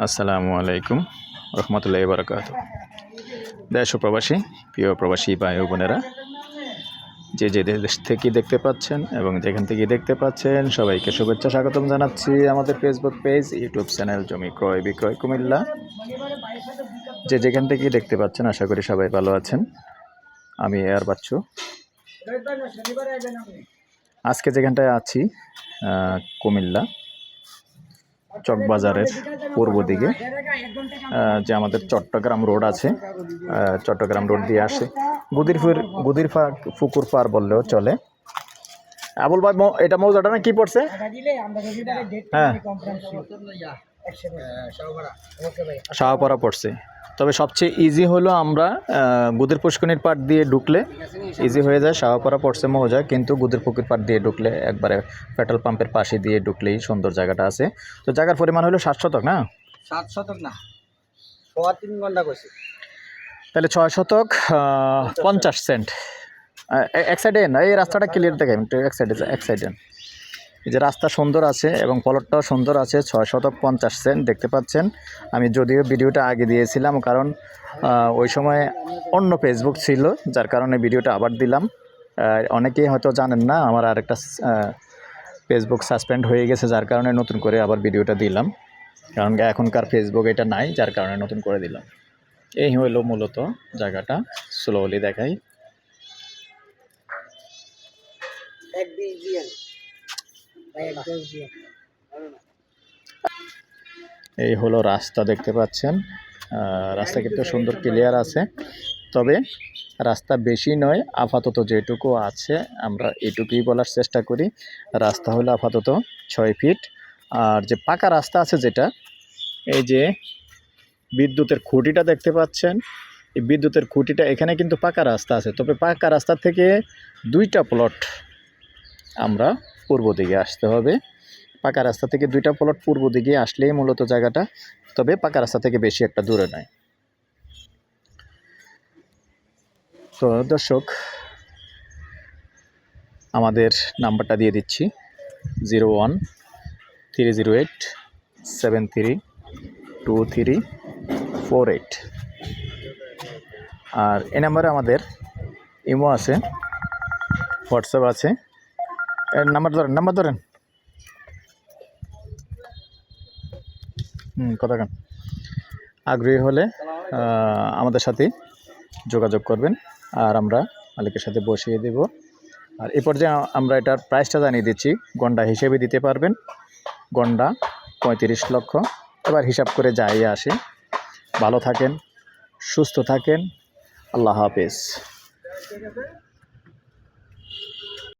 আসসালামু আলাইকুম রহমতুল্লাহ বারকাত দেশ প্রবাসী, প্রিয় প্রবাসী ভাই বোনেরা, যে যে দেশ থেকে দেখতে পাচ্ছেন এবং যেখান থেকে দেখতে পাচ্ছেন, সবাইকে শুভেচ্ছা স্বাগতম জানাচ্ছি আমাদের ফেসবুক পেজ ইউটিউব চ্যানেল জমি ক্রয়, বিক্রয়, কুমিল্লা। যে যেখান থেকে দেখতে পাচ্ছেন, আশা করি সবাই ভালো আছেন। আমি এয়ার বাচ্চু। আজকে যেখানটায় আছি কুমিল্লা। চকবাজারের পূর্ব দিকে যে আমাদের চট্টগ্রাম রোড আছে চট্টগ্রাম রোড দিয়ে আসে। গুদিরপুর গুদিরফা পুকুর পার বললেও চলে। আবুল ভাই এটা মৌজাটা না কি পড়ছে? হ্যাঁ। শাহপাড়া পড়ছে। তবে সবচেয়ে ইজি হলো আমরা গুদির পুষ্কনির পাট দিয়ে ঢুকলে ইজি হয়ে যায় শাহপাড়া পড়ছে যায় কিন্তু গুদির পুকুর পাট দিয়ে ঢুকলে একবারে পেট্রোল পাম্পের পাশে দিয়ে ঢুকলেই সুন্দর জায়গাটা আছে। তো জায়গার পরিমাণ হলো সাত শতক না? সাত শতক না সোয়া তিন ঘণ্টা করছি তাহলে ছয় শতক পঞ্চাশ সেন্ট। এক সাইডে না এই রাস্তাটা ক্লিয়ার দেখেন এক সাইডে এক সাইডে যে রাস্তা সুন্দর আছে এবং পলটটাও সুন্দর আছে, ছয় শতক পঞ্চাশ সেন্ট দেখতে পাচ্ছেন। আমি যদিও ভিডিওটা আগে দিয়েছিলাম, কারণ ওই সময় অন্য ফেসবুক ছিল, যার কারণে ভিডিওটা আবার দিলাম। অনেকেই হয়তো জানেন না, আমার আরেকটা ফেসবুক সাসপেন্ড হয়ে গেছে, যার কারণে নতুন করে আবার ভিডিওটা দিলাম। কারণ এখনকার ফেসবুক এটা নাই, যার কারণে নতুন করে দিলাম। এই হলো মূলত জায়গাটা স্লোলি দেখাই। এক এই হলো রাস্তা দেখতে পাচ্ছেন। রাস্তা কিন্তু সুন্দর ক্লিয়ার আছে। তবে রাস্তা বেশি নয়, আপাতত যেটুকু আছে আমরা এটুকুই বলার চেষ্টা করি। রাস্তা হলো আপাতত ছয় ফিট আর যে পাকা রাস্তা আছে যেটা, এই যে বিদ্যুতের খুঁটিটা দেখতে পাচ্ছেন, এই বিদ্যুতের খুঁটিটা এখানে কিন্তু পাকা রাস্তা আছে। তবে পাকা রাস্তা থেকে দুইটা প্লট আমরা পূর্ব দিকে আসতে হবে। পাকা রাস্তা থেকে দুইটা প্লট পূর্ব দিকে আসলেই মূলত জায়গাটা, তবে পাকা রাস্তা থেকে বেশি একটা দূরে নয়। তো দর্শক, আমাদের নাম্বারটা দিয়ে দিচ্ছি, zero one, three zero eight, seven three, two three, four eight. আর এই নাম্বারে আমাদের ইমো আছে, হোয়াটসঅ্যাপ আছে। নাম্বার ধরেন নাম্বার ধরেন। হুম, কথা কেন। আগ্রহী হলে আমাদের সাথে যোগাযোগ করবেন। আর আমরা মালিকের সাথে বসিয়ে দেব। আর এ পর্যায়ে আমরা এটার প্রাইসটা জানিয়ে দিচ্ছি। গন্ডা হিসেবে দিতে পারবেন। গন্ডা পঁয়ত্রিশ লক্ষ। এবার হিসাব করে যাই আসে। ভালো থাকেন, সুস্থ থাকেন। আল্লাহ হাফেজ।